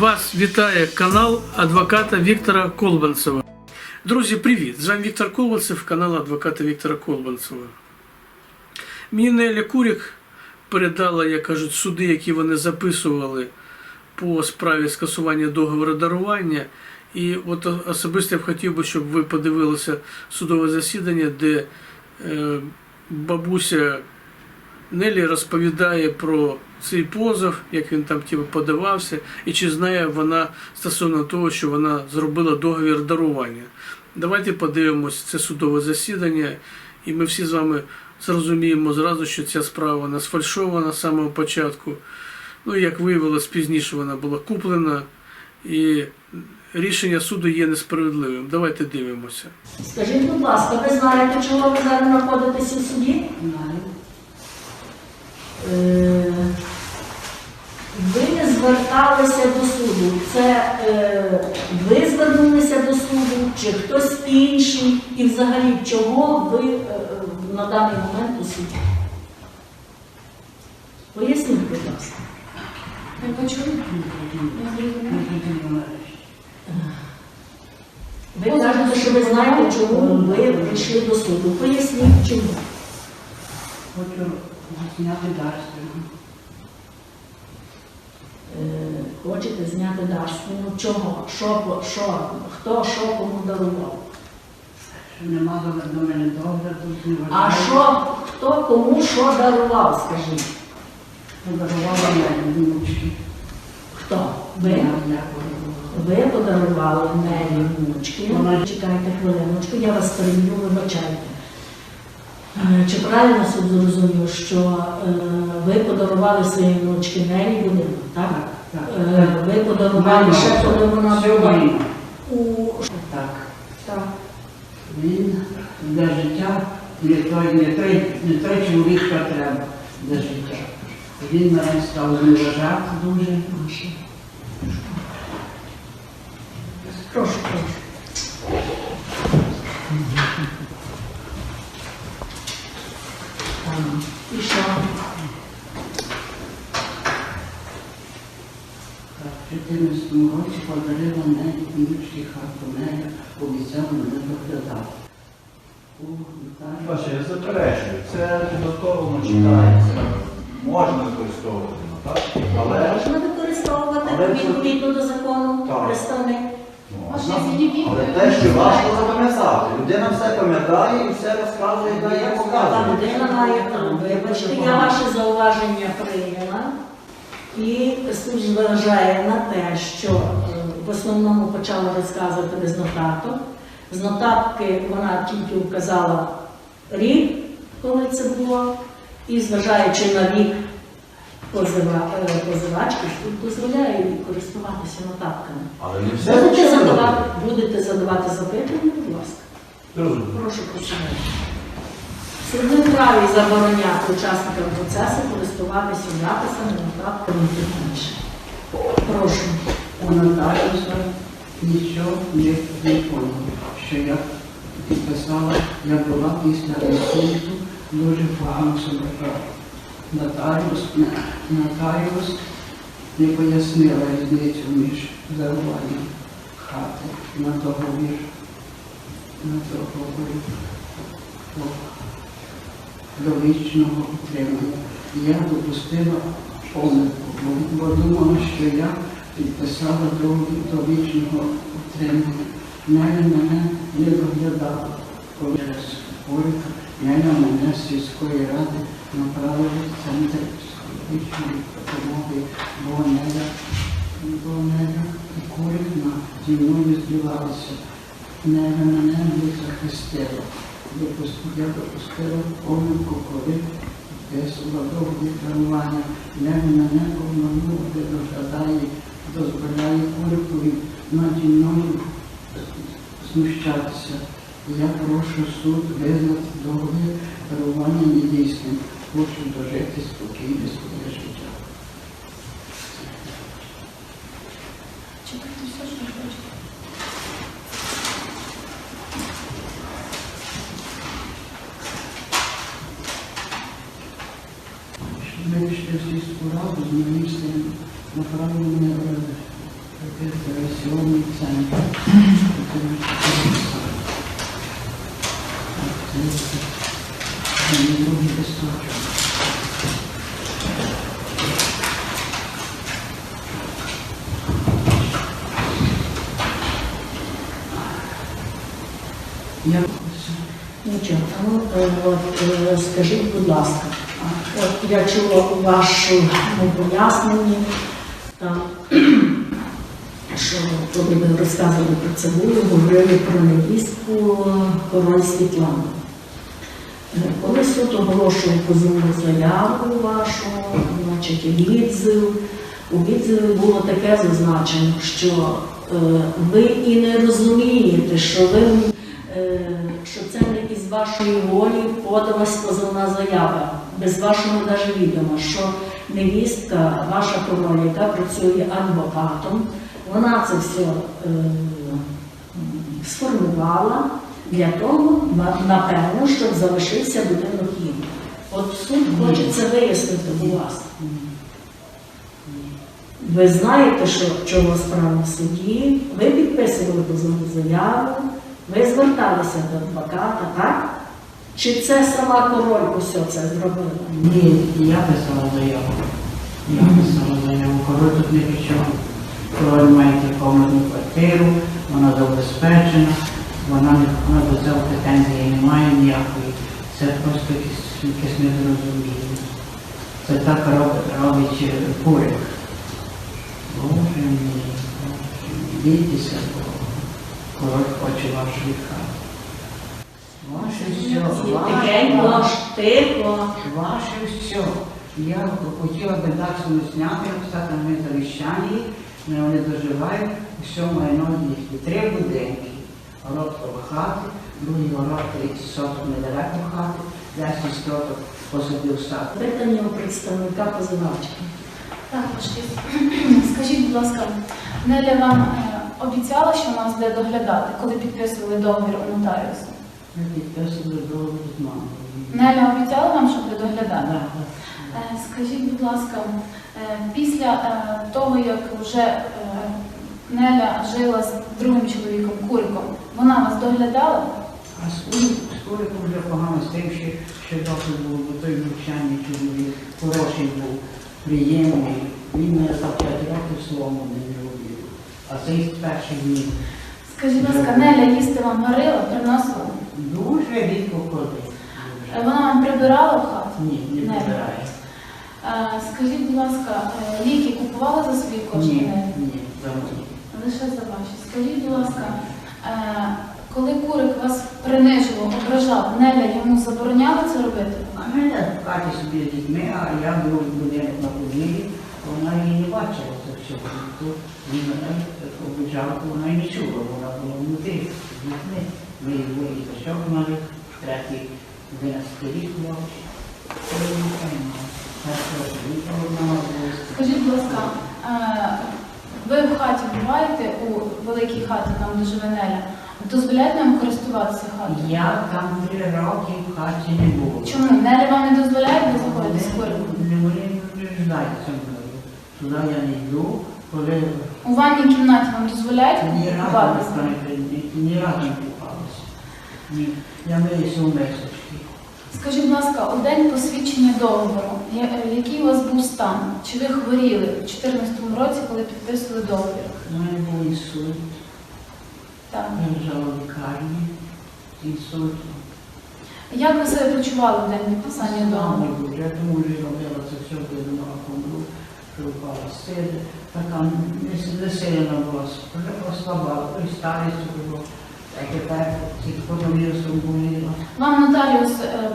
Вас вітає канал адвоката Віктора Колбанцева. Друзі, привіт! З вами Віктор Колбанцев, канал адвоката Віктора Колбанцева. Мені Неля Курік передала, як кажуть, суди, які вони записували по справі скасування договору дарування. І от особисто я б хотів би, щоб ви подивилися судове засідання, де е, бабуся Нелі розповідає про цей позов, як він там типу, подавався, і чи знає вона стосовно того, що вона зробила договір дарування. Давайте подивимось це судове засідання, і ми всі з вами зрозуміємо зразу, що ця справа вона сфальшована з самого початку. Ну, як виявилось, пізніше вона була куплена, і рішення суду є несправедливим. Давайте дивимося. Скажіть, будь ласка, ви знаєте, чого ви зараз знаходитеся в суді? Е, Ви не зверталися до суду. Це е, ви звернулися до суду, чи хтось інший? І взагалі, чого ви е, на даний момент у суді? Поясніть, будь ласка. Ви почули? Ви кажете, що ви знаєте, чому ви прийшли до суду. Поясніть, чому. Зняти дарственно. Е, Хочете зняти дарственну? Чого? Що, що, хто що кому дарував? Нема до- до мене догляду, не А що, хто кому що дарував, скажіть? Подарувала мене внучки. Хто? Ви? Я. Ви подарували Нелі внучки. Чекайте хвилиночку, я вас переб'ю, вибачайте. Е, Чи правильно суд зрозумів, що е, ви подарували своїй внучки Нелі будинок, так? Так, Е, ви подарували ще, коли вона була у... Так. Так. Він для життя не той, не той, не той чоловік, що треба для життя. Він мене став зневажати дуже. Прошу, прошу. Ага. І що? Так, В 14 році подарила мене внучки хату, мене доглядати. Ваше, я заперечую, це додатково читається. Можна використовувати, ну, так? Але Можна використовувати Але це- відповідно до закону Так. представник. можна. Але те, що важко запам'ятати. Людина все пам'ятає і все розказує, дає Та показує. людина має право. Вибачте, я ваше зауваження прийняла. І суд зважає на те, що е, в основному почала розказувати без нотаток. З нотатки вона тільки вказала рік, коли це було, і зважаючи на вік позива, е, позивачки, дозволяє їй користуватися нотатками. Але не все Будете задавати, будете задавати запитання, будь ласка. Прошу просувати. Суд не вправі забороняти учасникам процесу користуватися записами, нотатками і інше. Прошу. У нотаріуса нічого не, поняв, що я підписала, я була після інсульту дуже погано себе брала. Нотаріус, нотаріус не пояснила різницю між даруванням хати на договір, на договір о, довічного утримання. Я допустила помилку, бо, думала, що я підписала договір довічного утримання. Неля мене не доглядала. Коли Орика, Неля мене сільської ради направили в центр психологічної допомоги, бо Неля, бо Неля і Курик зі мною здівалися. Неля мене не захистила. Допуск- Я допустила помилку, коли Весела довгі тренування, не мене обмануло, де доглядає, дозволяє курикові наді мною знущатися. Я прошу суд визнати договір дарування недійсним. Хочу дожити спокійне своє життя. Чекайте все, що ви хочете. Вирішив сільську раду з моїм сином направили мене в раду. Операційний центр. Це другий листочок. Я Нічого, ну, е, от, е, скажіть, будь ласка, от я чула у вашому поясненні, там, що коли ви розказували про цибулю, говорили про невістку король Світлану. Е, Коли суд оголошує позовну заяву вашу, значить відзив, у відзиві було таке зазначено, що е, ви і не розумієте, що ви е, що це вашої волі подалась позовна заява, без вашого навіть відома, що невістка, ваша король, яка працює адвокатом, вона це все е, сформувала для того, напевно, щоб залишився будинок їм. От суд хоче це вияснити у вас. Ви знаєте, що чого справа в суді, ви підписували позовну заяву, ви зверталися до адвоката, так? Чи це сама король усе це зробила? Ні, я писала заяву. Я писала заяву. Король тут не чому. Король має комнатну квартиру, вона забезпечена, вона, не, до цього претензії не має ніякої. Це просто якесь, недорозуміння. Це так робить, робить курик. Боже Боже мій, бійтеся Бога. Король хоче вашої хати. Ваше все, ваше. все. Я хотіла би так само зняти, написати на завіщанні, але вони доживають, все майно їхні. Три будинки. Город коло хати, другий город 30 соток недалеко хати, 10 соток посадив сад. Питання у представника позивачки. Так. Скажіть, будь ласка, Неля вам е, обіцяла, що нас буде доглядати, коли підписували договір у нотаріусу? Ми підписували договір з мамою. Неля обіцяла вам, що буде доглядати? Да, Е, Скажіть, будь ласка, е, після е, того, як вже Неля жила з другим чоловіком, Куриком, вона вас доглядала? А скорик вже погано з тим, що, доктор був, бо той навчальний чоловік хороший був, приємний. Він мене за 5 років словом не зробив. А цей з перших днів Скажіть, будь ласка, Неля їсти вам варила, приносила? дуже рідко ходив. Е, Вона вам прибирала в хаті? Ні, не Не. прибирає. Скажіть, будь ласка, е, ліки купували за свої кошти? Ні, Неля? ні, за мої. Лише за ваші. Скажіть, будь ласка, е, коли Курик вас принижував, ображав, Неля йому забороняла це робити? А мене в хаті собі з дітьми, а я був будинок на подвір'ї, вона її не бачила це всього. Тут він мене обіжав, вона і не чула, вона була внутрі з дітьми. Ми її виїзд зашовнали, третій 11 рік була. Скажіть, будь ласка, е, ви в хаті буваєте у великій хаті, там де живе Неля, дозволяєте вам користуватися хатою? Я там три роки в хаті не був. Чому? Неля вам не дозволяє заходити з Куриком? Не вони не мною. Туди я не йду, коли У ванній кімнаті вам дозволяють ні разу купатися? не прийде, ні разу не купалася. Ні. Я миюся у. Скажіть, будь ласка, у день посвідчення договору, я- е, який у вас був стан? Чи ви хворіли у 2014 році, коли підписували договір? У мене був інсульт, Так. я лежала в лікарні з інсультом. Як ви себе почували в день підписання договору? Слава Богу, Я тому вже робила це все, коли думала той старість було. А тепер тільки коронавірусом боліла. Вам нотаріус е,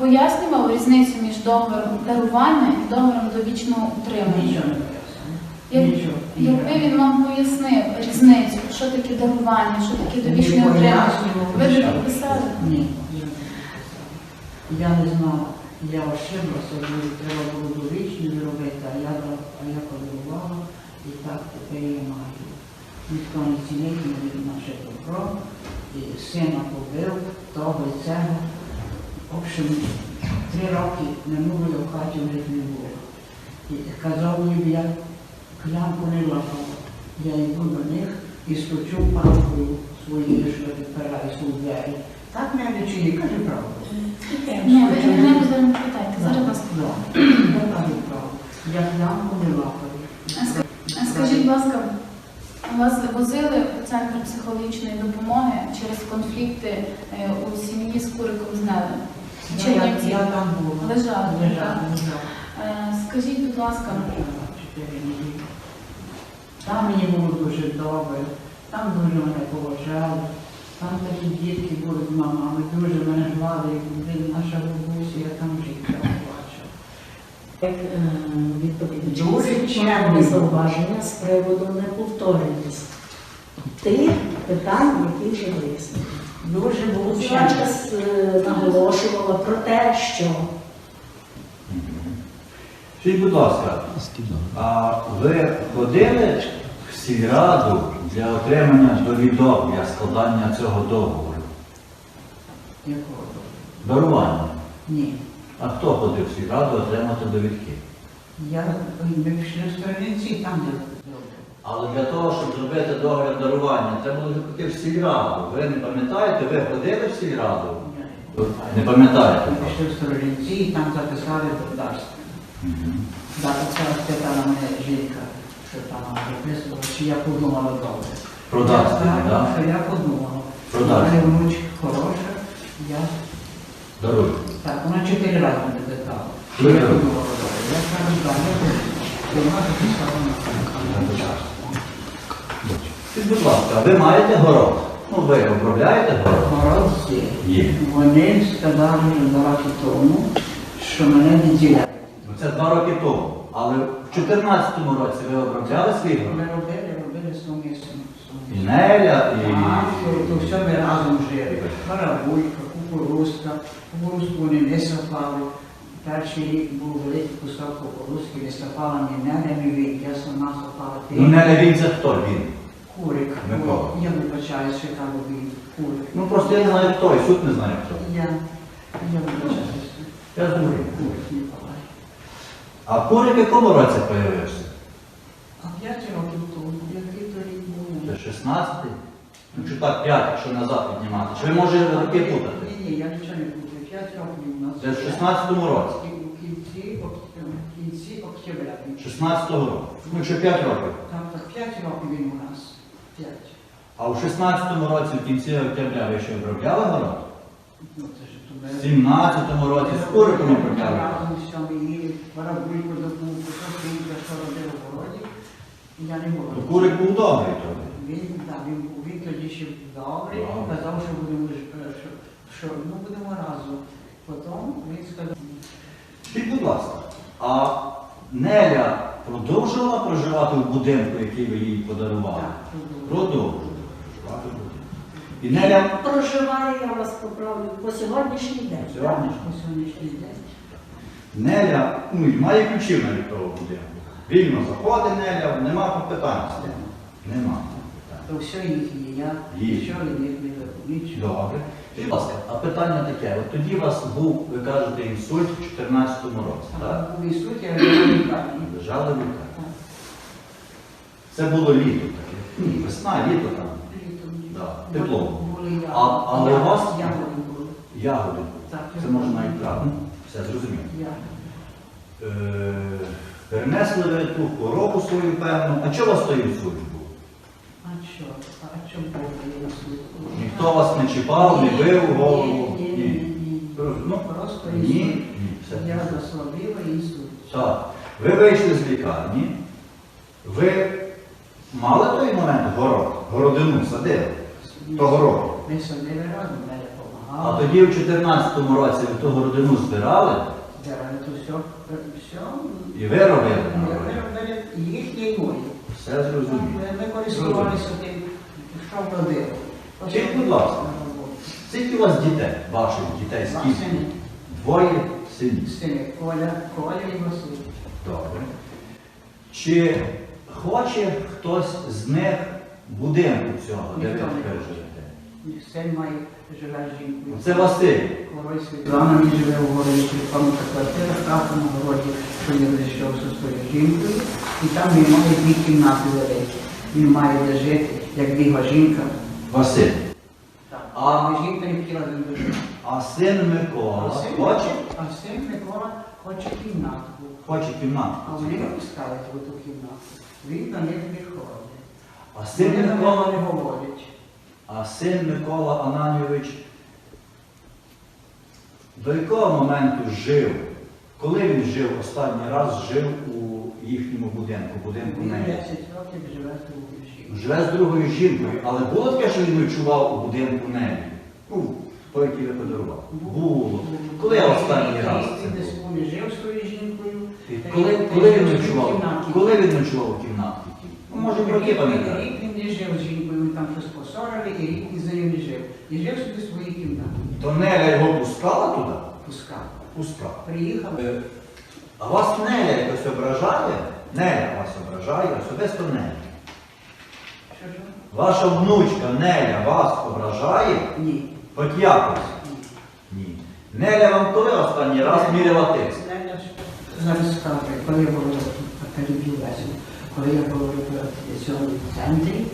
пояснював різницю між договором дарування і договором довічного утримання? Нічого не пояснено. Як-. Якби він вам пояснив різницю, що таке дарування, що таке довічне утримання, ви б підписали? Ні. Я не знала, я ошиблася, бо треба було довічні зробити, а я, а я подарувала, і так тепер я маю. Ніхто не цінить мені наше добро, і сина побив, того і цього. В общем, три роки не я в хаті жити не було. І казав ніби я клямку не лапала. Я йду до них і стучу палкою своєю, що відпираюся у двері. Так не чи ні, каже правду. Ні, ви мене не зараз не питайте, зараз вас. Да. Я кажу правду. Я ямку не лапаю. Скажіть, будь ласка, вас возили у центр психологічної допомоги через конфлікти е, у сім'ї з Куриком з Нелем? Я, я там була. Лежали, Лежала, так? лежала. Е, Скажіть, будь ласка. Там мені було дуже добре, там дуже мене поважали. Там такі дітки з мамами, дуже мене гладили, наша бабуся, я там життя бачила. Як е, чемне зауваження з приводу неповторюваність тих питань, які вже вияснені. Дуже чемно. е, наголошувала про те, що Скажіть, будь ласка, а ви ходили в сільраду для отримання довідок для складання цього договору? Якого? договору? Дарування. Ні. А хто ходив в сільраду отримати довідки? Я, в Сторінці, там де Але для того, щоб зробити договір дарування, треба було піти в сільраду. Ви не пам'ятаєте, ви ходили в сільраду? Ви Не пам'ятаєте? Ми пішли в Сторінці і там записали додарство. Мгм. Записала спитала мене жінка, що там записувала, чи я подумала добре. Продати, так? що я подумала. Продати. Мене внучка хороша, я Даруй. так, вона чотири рази мене питала. Чи я подумала добре. Я кажу, так, я подумала. І вона записала на Скажіть, будь ласка, ви маєте город? Ну, ви обробляєте город? Морозці. Є. Вони сказали два роки тому, що мене відділяють. Ну, Це два роки тому. Але в 2014 році ви обробляли свій город? Ми робили, робили сумісно. І Неля, і... Так, то все ми разом жили. Барабулька, кукурузка, кукурузку вони не сапали. Перший рік був великий кусок кукурузки, не сапала ні ні він. Я сама сапала ти. Ну, Неля він це хто він? Курик. Микола. Я вибачаюся, що там він. Курик. Ну, просто я не знаю хто, і суд не знає хто. Я, я вибачаюся. Я знаю. Курик Ніколай. А Курик в якому році появився? А п'ять років тому, який то рік Це 16-й? Ну, чи так, 5, якщо назад піднімати. Чи ви може роки путати? Ні, ні, я нічого не буду. П'ять років у нас. Це в 16-му році. У кінці, в кінці октября. 16-го року. Ну, чи 5 років. Там так п'ять років він у нас. П'ять. А у 16-му році, в кінці октября, ви ще обробляли город? Ну, це ж В 17-му році з Куриком обробляли. Разом все ми їли, барабульку добув, що робив у городі. Я не можу. Курик був добрий тоді. Він, да, він, був- він тоді ще добрий, Добре. казав, що будемо, е, що, що ну, будемо разом. Потім він сказав, Скажіть, будь ласка, а Неля продовжувала проживати в будинку, який ви їй подарували? так, в будинку. І Неля проживає, я вас поправлю, по сьогоднішній день. Сьогодні? на сьогоднішній день. Неля ну, і має ключі навіть того будинку. Вільно заходить Неля, нема питань з тим. Нема. питань. То все їхнє, я нічого не нічого. Добре. Будь ласка, а питання таке. От тоді у вас був, ви кажете, інсульт в 2014 році, так? Так, у Ісуті я не лікарні. Лежали в лікарні. Це було літо таке. Ні, весна, літо там. Да, тепло. Були. А- але у вас- Ягоди були. Ягоди. Так, Це можна навіть правда. Все зрозуміло. Ягоди. Е, перенесли ви ту хворобу свою певну. А чого у вас той інсульт був? А що? А чому Бог дає? Ніхто вас не чіпав, не бив у голову? Ні, ні, ні, ні. Ну, Просто ні, ні, все. Я заслабила Ісус. Так. Ви вийшли з лікарні. Ви мали той момент город, городину садили того року. Ми садили разом, мене А тоді в 2014 році ви ту городину збирали Збирали то все, все. і ви робили. Ми робили їхнє і моє. Все зрозуміло. Ми- користувалися тим, що вродили. Скажіть, будь ласка. Скільки у вас дітей, ваших дітей, скільки? Двоє синів. Сини Коля, Коля і Василь. Добре. Чи хоче хтось з них будинку цього, де ви тепер живете? Син має живе з жінкою. Це Василь. Король Світлана він живе у городі, комната квартира, хата на городі, що він зійшов зі своєю жінкою, і там він має дві кімнати великі. він має де жити, як його жінка. Василь. А А, жінка не хотіла з ним жити. а син Микола хоче? А син Микола хоче кімнатку. Хоче кімнату. А вони не пускають в ту кімнату. Він до них не ходить. А син Микола не говорять. А син Микола Ананійович до якого моменту жив? Коли він жив останній раз жив у їхньому будинку, будинку Він неї? 10 років живе з другою жінкою. Живе з другою жінкою, але було таке, що він ночував у будинку неї? Був, той, який ви подарував. Було. Коли останній раз це Він було? коли жив з тою жінкою. Коли, він ночував? Коли він ночував у кімнаті? Може, про ті Рік він не жив з жінкою, там щось посорили, і рік із нею не жив. І жив собі в своїй кімнаті. То Неля його пускала туди? Пускав. Пускала. Приїхав. Е, А вас Неля якось ображає? Неля вас ображає, особисто Неля. Що ж? Ваша внучка Неля вас ображає? Ні. Хоч якось? Ні. Неля вам коли останній раз міряла тиск? Зараз скажу, коли я була переб'ю весело, коли я була в цьому центрі,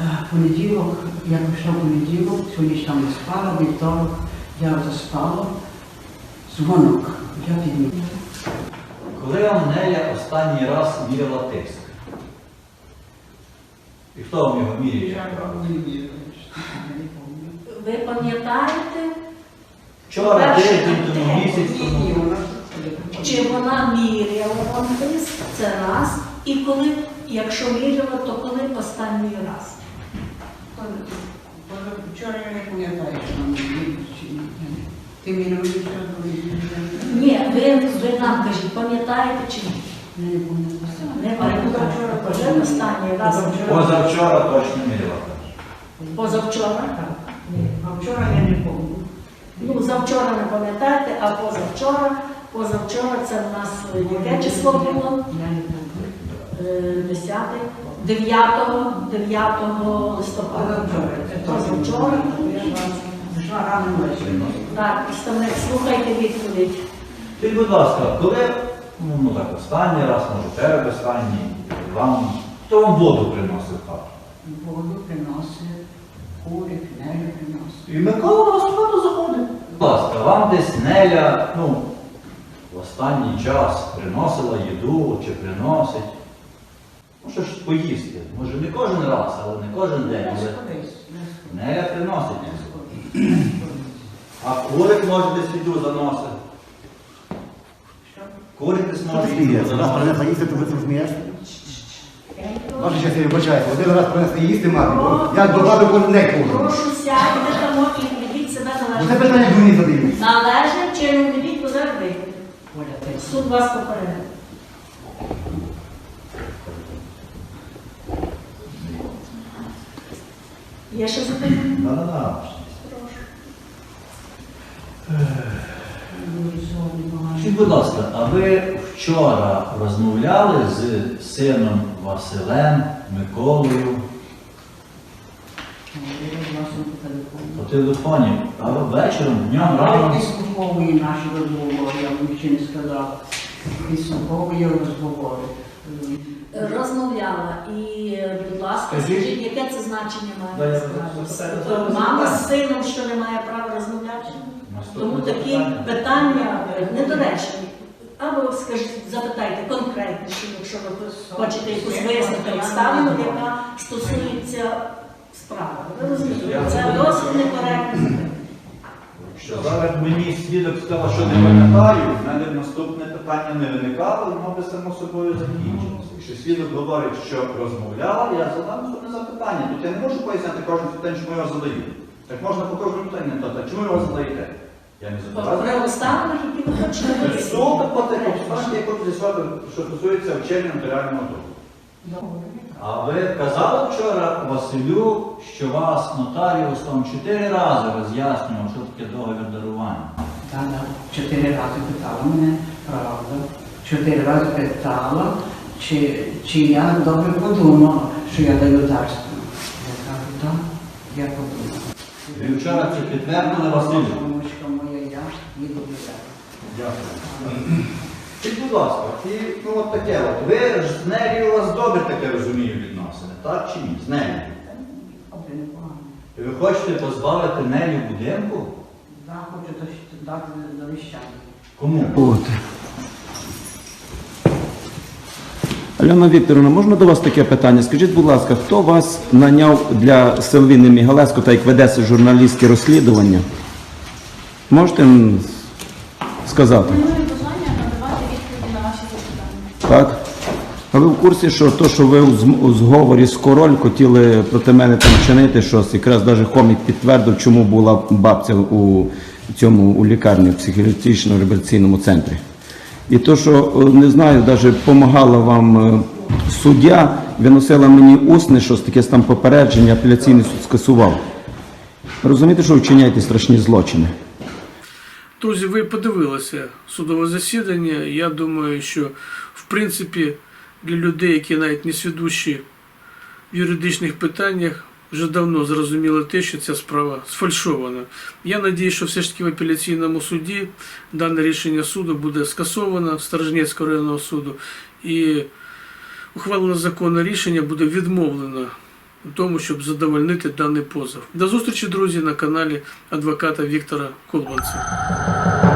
е, понеділок, я прийшла в понеділок, цю ніч там не спала, вівторок я заспала, дзвонок, я підмітила. Коли вам Неля останній раз міряла тиск? І хто вам його міряє? Ви пам'ятаєте, Вчора, тиждень тому, місяць тому. Чи вона міряла вам тиск? Це раз. І коли, якщо міряла, то коли останній раз? Вчора я не пам'ятаю, що ні. Ти міряли що Ні, ви, ви нам кажіть, пам'ятаєте чи ні? Не пам'ятаю. Не пам'ятаю. Вже останній раз. Позавчора точно міряла. Позавчора? Ні, А вчора я не пам'ятаю. Ну, завчора не пам'ятаєте, а позавчора. Позавчора це в нас яке число було? Я не пам'ятаю. Е, 10, 9, 9 листопада. Позавчора. Так, представник, слухайте відповідь. Скажіть, будь ласка, коли, ну, так, останній раз, може передостанній, вам, хто вам воду приносив хату? Воду приносить, курик, нею приносить. І Микола у вас в хату заходить. Будь ласка, вам десь Неля, ну, в останній час приносила їду чи приносить. Ну, що ж поїсти. Може, не кожен раз, але не кожен день. Не Але не приносить. Не. А курик може десь їду заносить. Курик десь може їду? Раз заносить. принесла їсти, то ви це смієшся? Ваша щастя, вибачайте, один раз принесли їсти мати, бо я до баби кожен день кожу. Прошу сядьте там і ведіть себе Ну це питання до мені задають. Належним чином ведіть, бо зараз вийдете. Оля, ти Суд вас попередив. Є ще запитання? Скажіть, будь ласка, а ви вчора розмовляли з сином Василем Миколою по телефоні, а ви вечором, днем, рано? підслуховує наші розговори, не сказав. Підслуховує розговори. Розмовляла. І, е, будь ласка, Скажіть. яке це значення має я. Мама з сином, що не має права розмовляти? Тому такі питання е, недоречні. Або скажіть, запитайте конкретніше, якщо ви хочете якусь вияснити обставину, яка стосується справи. Ви розумієте, це досить некоректно. Що зараз мені свідок сказав, що не пам'ятаю, в мене наступне питання не виникало, воно би само собою закінчилося. Якщо свідок говорить, що розмовляла, я задам наступне запитання. Тут я не можу пояснити кожне питання, чому я його задаю. Так можна по кожному питанню, так, чому ви його задаєте? Я не задавав. Які ви хочете вияснити. По тих обставинах, я хочу з'ясувати, що стосується вчення нотаріального договору. А ви казали вчора Василю, що вас нотаріус там чотири рази роз'яснював, що таке договір дарування. Та, да, чотири рази питала мене, правда. Чотири рази питала, чи, чи я добре подумала, що я даю дарство. Я кажу, так, я подумала. Ви вчора це підтвердили Василю. Мамочка моя, я їду до. Дякую. Скажіть, будь ласка, і, ну от таке от. Ви ж з нею у вас добре таке розумію відносини, так чи ні? З нею. І ви хочете позбавити нею будинку? Да, хочу дати завіщання. Кому? От. Альона Вікторовна, можна до вас таке питання? Скажіть, будь ласка, хто вас наняв для Силвіни Мігалеско, та як ведеться журналістське розслідування? Можете м, сказати? Немає бажання надавати відповіді на ваші запитання. Так? А ви в курсі, що то, що ви у зговорі з король хотіли проти мене там чинити щось, якраз навіть хомік підтвердив, чому була бабця у цьому у лікарні, в психіатрично-реабілітаційному центрі. І то, що е, не знаю, навіть допомагала вам е, суддя, виносила мені усне щось таке там попередження, апеляційний суд скасував. Розумієте, що вчиняєте страшні злочини? Друзі, ви подивилися судове засідання. Я думаю, що принципі для людей, які навіть не свідущі в юридичних питаннях, вже давно зрозуміло те, що ця справа сфальшована. Я надію, що все ж таки в апеляційному суді дане рішення суду буде скасовано Сторожнецького районного суду і ухвалене законне рішення буде відмовлено у тому, щоб задовольнити даний позов. До зустрічі, друзі, на каналі адвоката Віктора Колбанця.